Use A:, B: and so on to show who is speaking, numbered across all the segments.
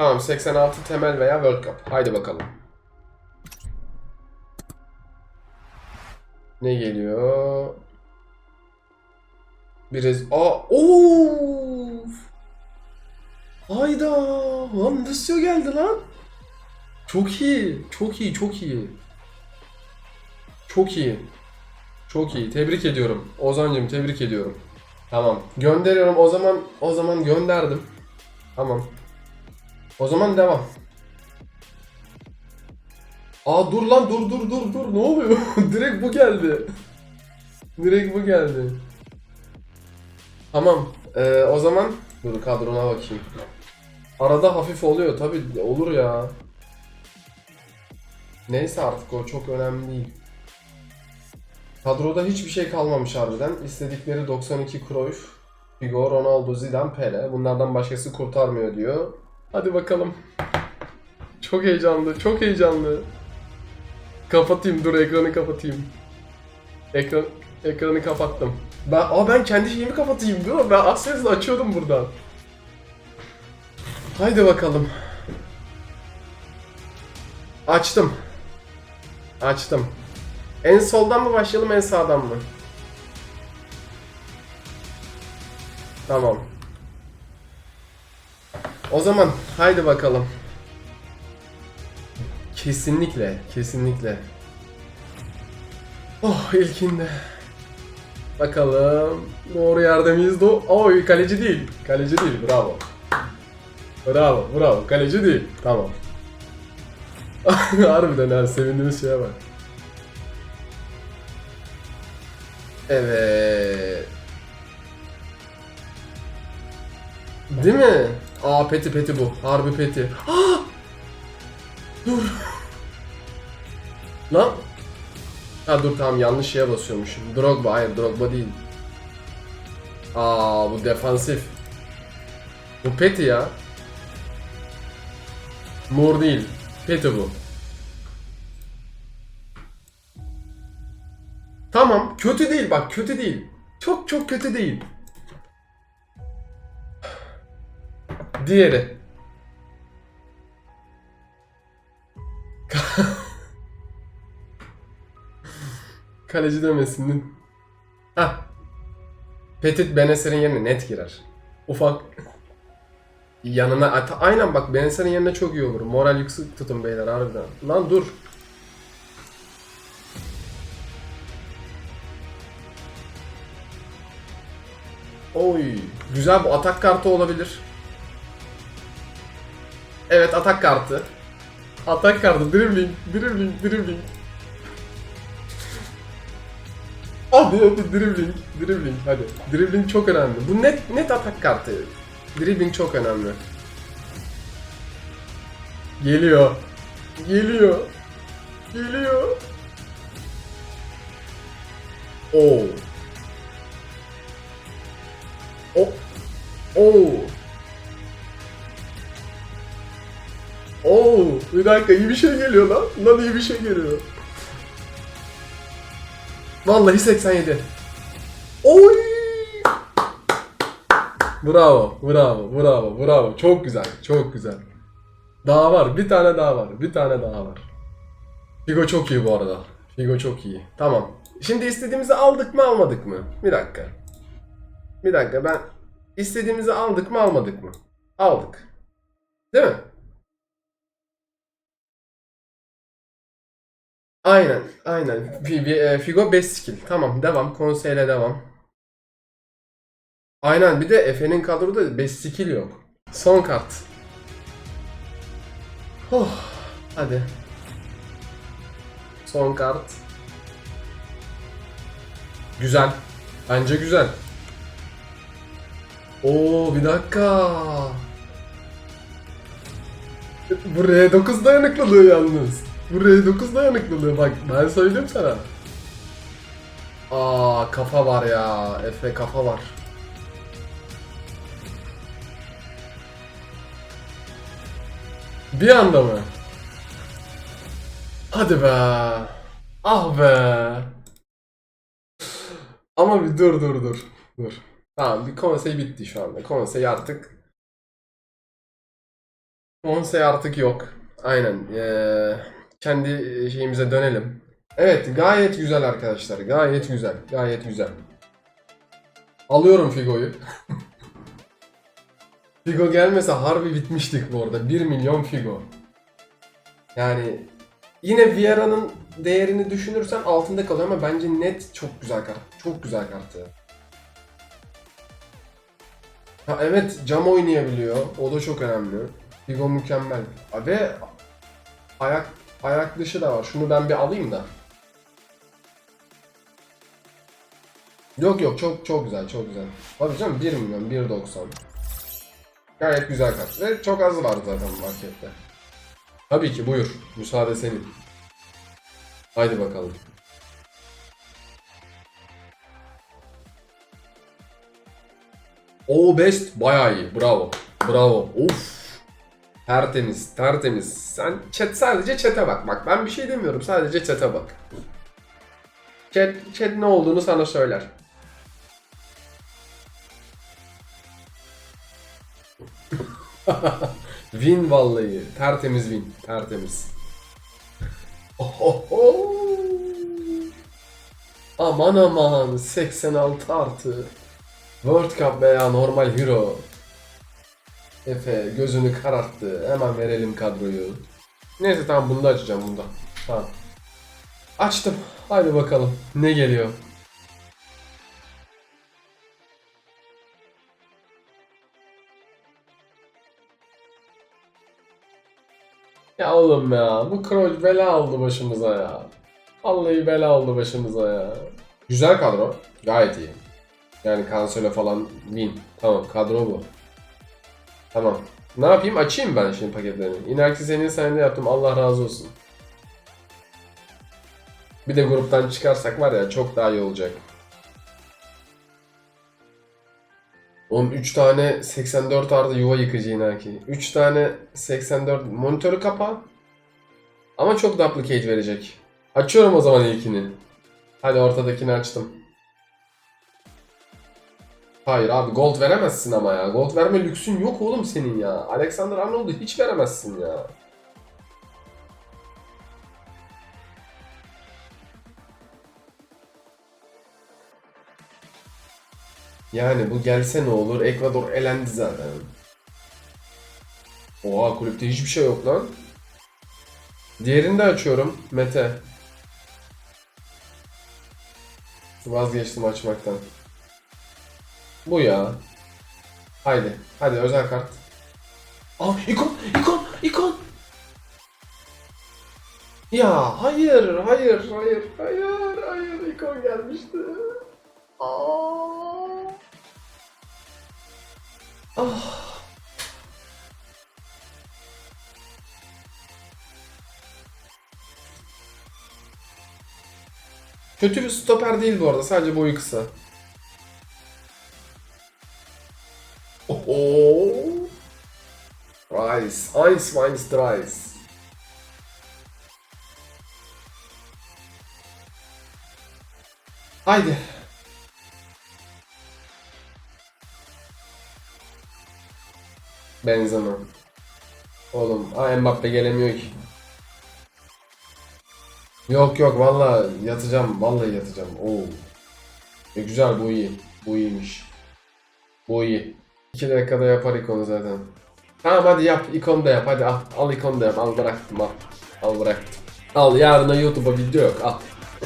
A: Tamam 86 temel veya World Cup. Haydi bakalım. Ne geliyor? Biraz... Aa! Of! Hayda! Lan nasıl geldi lan? Çok iyi. Çok iyi. Çok iyi. Çok iyi. Çok iyi. Tebrik ediyorum. Ozan'cığım tebrik ediyorum. Tamam. Gönderiyorum. O zaman o zaman gönderdim. Tamam. O zaman devam. Aa dur lan dur dur dur dur. Ne oluyor? Direkt bu geldi. Direkt bu geldi. Tamam. Ee, o zaman dur kadrona bakayım. Arada hafif oluyor tabi olur ya. Neyse artık o çok önemli değil. Kadroda hiçbir şey kalmamış harbiden. İstedikleri 92 Cruyff, Figo, Ronaldo, Zidane, Pele. Bunlardan başkası kurtarmıyor diyor. Hadi bakalım. Çok heyecanlı, çok heyecanlı. Kapatayım, dur ekranı kapatayım. Ekran, ekranı kapattım. Ben, aa ben kendi şeyimi kapatayım değil mi? Ben Access'le açıyordum buradan. Haydi bakalım. Açtım. Açtım. En soldan mı başlayalım en sağdan mı? Tamam. O zaman haydi bakalım. Kesinlikle, kesinlikle. Oh ilkinde. Bakalım doğru yerde miyiz? Do Oy kaleci değil. Kaleci değil. Bravo. Bravo, bravo. Kaleci değil. Tamam. Harbiden ha sevindiğimiz şeye bak. Evet. Değil mi? Aa peti peti bu. Harbi peti. Aa! Dur. Lan. Ha dur tamam yanlış şeye basıyormuşum. Drogba hayır Drogba değil. Aa bu defansif. Bu peti ya. Mor değil. Peti bu. Tamam kötü değil bak kötü değil. Çok çok kötü değil. Diğeri. Kaleci demesinin. Hah. Petit Beneser'in yerine net girer. Ufak. Yanına aynen bak Beneser'in yerine çok iyi olur. Moral yüksek tutun beyler harbiden. Lan dur. Oy. Güzel bu atak kartı olabilir. Evet atak kartı. Atak kartı. Dribbling, dribbling, dribbling. Hadi hadi dribbling, dribbling hadi. Dribbling çok önemli. Bu net net atak kartı. Dribbling çok önemli. Geliyor. Geliyor. Geliyor. Oo. O. Oo. Oo. Bir dakika iyi bir şey geliyor lan. Lan iyi bir şey geliyor. Vallahi 87. Oy! Bravo, bravo, bravo, bravo. Çok güzel, çok güzel. Daha var, bir tane daha var, bir tane daha var. Figo çok iyi bu arada. Figo çok iyi. Tamam. Şimdi istediğimizi aldık mı almadık mı? Bir dakika. Bir dakika ben istediğimizi aldık mı almadık mı? Aldık. Değil mi? Aynen, aynen. E, Figo 5 skill. Tamam, devam. Konseyle devam. Aynen, bir de Efe'nin kadroda 5 skill yok. Son kart. Oh, hadi. Son kart. Güzel. Bence güzel. Oo, bir dakika. Bu R9 dayanıklılığı yalnız. Bu R9 dayanıklılığı bak ben söyleyeyim sana. Aa kafa var ya. Efe kafa var. Bir anda mı? Hadi be. Ah be. Ama bir dur dur dur. Dur. Tamam bir konsey bitti şu anda. Konsey artık Konsey artık yok. Aynen. Ee, kendi şeyimize dönelim. Evet gayet güzel arkadaşlar. Gayet güzel. Gayet güzel. Alıyorum Figo'yu. Figo gelmese harbi bitmiştik bu arada. 1 milyon Figo. Yani yine Vieira'nın değerini düşünürsen altında kalıyor ama bence net çok güzel kart. Çok güzel kartı. Ha evet cam oynayabiliyor. O da çok önemli. Figo mükemmel. Ve ayak ayak dışı da var. Şunu ben bir alayım da. Yok yok çok çok güzel çok güzel. Tabii canım 1 milyon 1.90. Gayet güzel kart. Ve çok az var zaten markette. Tabii ki buyur. Müsaade senin. Haydi bakalım. O best bayağı iyi. Bravo. Bravo. Of. Tertemiz, tertemiz. Sen chat sadece chat'e bak. Bak ben bir şey demiyorum. Sadece chat'e bak. Chat, chat ne olduğunu sana söyler. win vallahi. Tertemiz win. Tertemiz. Ohoho. Aman aman 86 artı. World Cup veya normal Hero. Efe gözünü kararttı. Hemen verelim kadroyu. Neyse tamam bunu da açacağım bunda. Tamam. Açtım. Haydi bakalım. Ne geliyor? Ya oğlum ya bu Kroll bela oldu başımıza ya. Vallahi bela oldu başımıza ya. Güzel kadro. Gayet iyi. Yani Cancelo falan win. Tamam kadro bu. Tamam. Ne yapayım? Açayım ben şimdi paketlerini. İnaksi senin sayende yaptım. Allah razı olsun. Bir de gruptan çıkarsak var ya çok daha iyi olacak. Oğlum 3 tane 84 artı yuva yıkıcı inaki. 3 tane 84 monitörü kapa. Ama çok duplicate verecek. Açıyorum o zaman ilkini. Hadi ortadakini açtım. Hayır abi gold veremezsin ama ya. Gold verme lüksün yok oğlum senin ya. Alexander Arnold'u hiç veremezsin ya. Yani bu gelse ne olur? Ekvador elendi zaten. Oha kulüpte hiçbir şey yok lan. Diğerini de açıyorum. Mete. Vazgeçtim açmaktan. Bu ya. Haydi. Hadi özel kart. Aa ikon, ikon, ikon. Ya hayır, hayır, hayır, hayır, hayır. ikon gelmişti. Aa. Ah. Kötü bir stoper değil bu arada. Sadece boyu kısa. Eins, meins, Rice. Haydi. Benzema. Oğlum, aa Mbappe gelemiyor ki. Yok yok valla yatacağım. Vallahi yatacağım. Oo. E güzel bu iyi. Bu iyiymiş. Bu iyi. 2 dakikada yapar ikonu zaten. Tamam hadi yap. ikonu da yap. Hadi al. Al ikonu da yap. Al bıraktım al. Al bıraktım. Al yarına YouTube'a video yok. Al.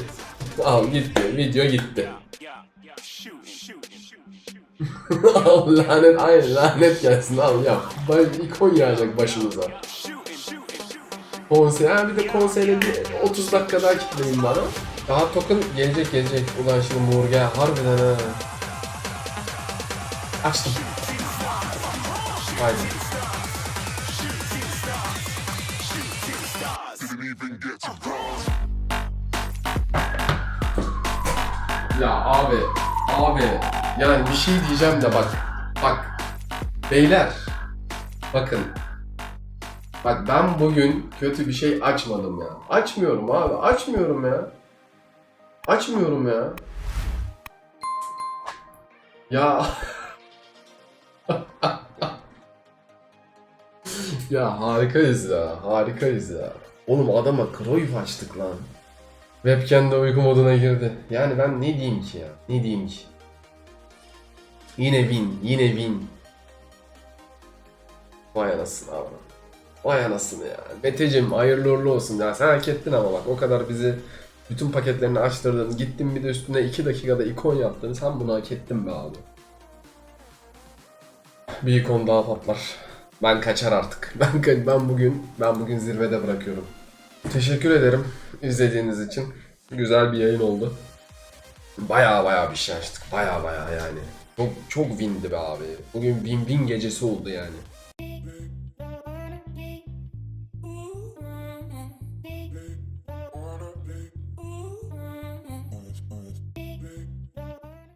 A: al gitti. Video gitti. al lanet. Aynen lanet gelsin. Al yap. İkon yağacak başımıza. Konsey. Ha bir de konseyle bir 30 dakika daha kitleyin bana. Daha token gelecek gelecek. Ulan şimdi Murga harbiden ha. Açtım. Haydi. Ya abi, abi. Yani bir şey diyeceğim de bak. Bak. Beyler. Bakın. Bak ben bugün kötü bir şey açmadım ya. Açmıyorum abi. Açmıyorum ya. Açmıyorum ya. Ya. Ya harikayız ya. Harikayız ya. Oğlum adama Cruyff açtık lan. Webcam'de uyku moduna girdi. Yani ben ne diyeyim ki ya? Ne diyeyim ki? Yine win. Yine win. Vay anasını abi. Vay anasını ya. Meteciğim hayırlı uğurlu olsun ya. Sen hak ettin ama bak o kadar bizi bütün paketlerini açtırdın. Gittin bir de üstüne 2 dakikada ikon yaptın. Sen bunu hak ettin be abi. Bir ikon daha patlar. Ben kaçar artık. Ben ben bugün ben bugün zirvede bırakıyorum. Teşekkür ederim izlediğiniz için. Güzel bir yayın oldu. Baya baya bir şey açtık. Baya baya yani. Çok çok windi be abi. Bugün win win gecesi oldu yani.